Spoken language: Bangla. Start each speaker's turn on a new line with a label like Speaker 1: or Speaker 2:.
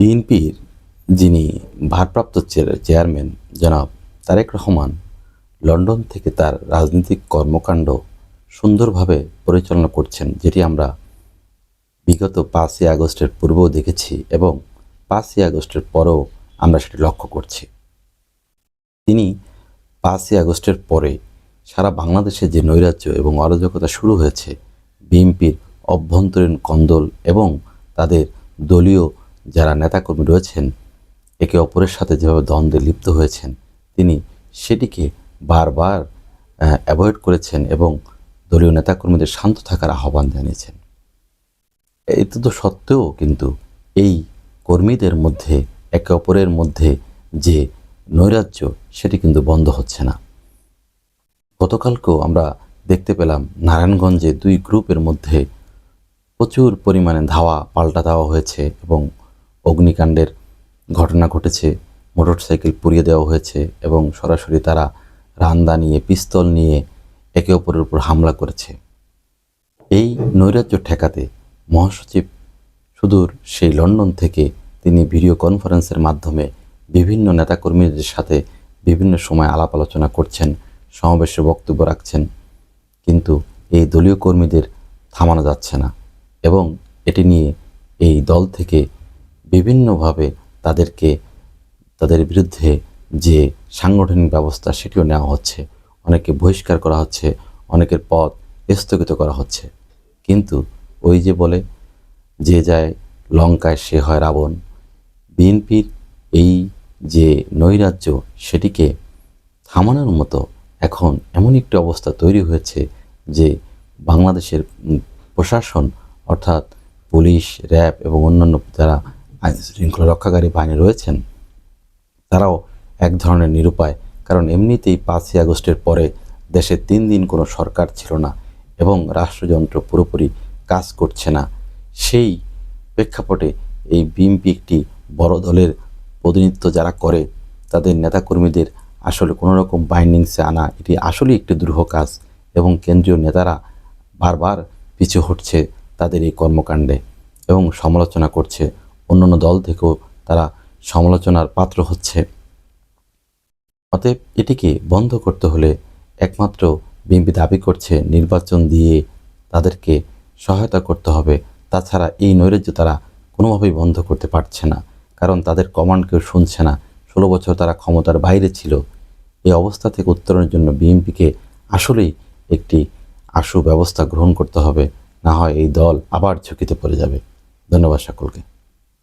Speaker 1: বিএনপির যিনি ভারপ্রাপ্ত চেয়ার- চেয়ারম্যান জনাব তারেক রহমান লন্ডন থেকে তার রাজনৈতিক কর্মকাণ্ড সুন্দরভাবে পরিচালনা করছেন, যেটি আমরা বিগত পাঁচই আগস্টের পূর্বেও দেখেছি এবং পাঁচই আগস্টের পরেও আমরা সেটি লক্ষ্য করছি। তিনি পাঁচই আগস্টের পরে সারা বাংলাদেশে যে নৈরাজ্য এবং অরাজকতা শুরু হয়েছে, বিএনপির অভ্যন্তরীণ কন্দল এবং তাদের দলীয় যারা নেতাকর্মী রয়েছেন, একে অপরের সাথে যেভাবে দ্বন্দ্বে লিপ্ত হয়েছেন, তিনি সেটিকে বারবার অ্যাভয়েড করেছেন এবং দলীয় নেতাকর্মীদের শান্ত থাকার আহ্বান জানিয়েছেন। এতে তো সত্ত্বেও কিন্তু এই কর্মীদের মধ্যে, একে অপরের মধ্যে যে নৈরাজ্য, সেটি কিন্তু বন্ধ হচ্ছে না। গতকালকেও আমরা দেখতে পেলাম নারায়ণগঞ্জে দুই গ্রুপের মধ্যে প্রচুর পরিমাণে ধাওয়া, পাল্টা দেওয়া হয়েছে এবং অগ্নিকাণ্ডের ঘটনা ঘটেছে, মোটরসাইকেল পুড়িয়ে দেওয়া হয়েছে এবং সরাসরি তারা রান্দা নিয়ে, পিস্তল নিয়ে একে অপরের উপর হামলা করেছে। এই নৈরাজ্য ঠেকাতে মহাসচিব সুদূর সেই লন্ডন থেকে তিনি ভিডিও কনফারেন্সের মাধ্যমে বিভিন্ন নেতাকর্মীদের সাথে বিভিন্ন সময় আলাপ আলোচনা করছেন, সমাবেশে বক্তব্য রাখছেন, কিন্তু এই দলীয় কর্মীদের থামানো যাচ্ছে না এবং এটি নিয়ে এই দল থেকে বিভিন্নভাবে তাদেরকে, তাদের বিরুদ্ধে যে সাংগঠনিক ব্যবস্থা সেটিও নেওয়া হচ্ছে। অনেকে বহিষ্কার করা হচ্ছে, অনেকের পদ স্থগিত করা হচ্ছে। কিন্তু ওই যে বলে, যে যায় লঙ্কায় সে হয় রাবণ। বিএনপির এই যে নৈরাজ্য সেটিকে থামানোর মতো এখন এমন একটি অবস্থা তৈরি হয়েছে যে বাংলাদেশের প্রশাসন অর্থাৎ পুলিশ, র্যাব এবং অন্যান্য যারা আইন শৃঙ্খলা রক্ষাকারী বাহিনী রয়েছেন। তারাও এক ধরনের নিরুপায়, কারণ এমনিতেই পাঁচই আগস্টের পরে দেশে তিন দিন কোনো সরকার ছিল না এবং রাষ্ট্রযন্ত্র পুরোপুরি কাজ করছে না। সেই প্রেক্ষাপটে এই বিএনপি একটি বড় দলের প্রতিনিধিত্ব যারা করে, তাদের নেতাকর্মীদের আসলে কোনো রকম বাইন্ডিংসে আনা, এটি আসলেই একটি দুরূহ কাজ এবং কেন্দ্রীয় নেতারা বারবার পিছু হটছে তাদের এই কর্মকাণ্ডে এবং সমালোচনা করছে। অন্যান্য দল থেকেও তারা সমালোচনার পাত্র হচ্ছে। অতএব এটিকে বন্ধ করতে হলে একমাত্র বিএনপি দাবি করছে নির্বাচন দিয়ে তাদেরকে সহায়তা করতে হবে। তাছাড়া এই নৈরাজ্য তারা কোনোভাবেই বন্ধ করতে পারছে না, কারণ তাদের কমান্ড কেউ শুনছে না। ষোলো বছর তারা ক্ষমতার বাইরে ছিল। এই অবস্থা থেকে উত্তরণের জন্য বিএনপিকে আসলেই একটি আশু ব্যবস্থা গ্রহণ করতে হবে। না হয় এই দল আবার ঝুঁকিতে পড়ে যাবে। ধন্যবাদ সকলকে।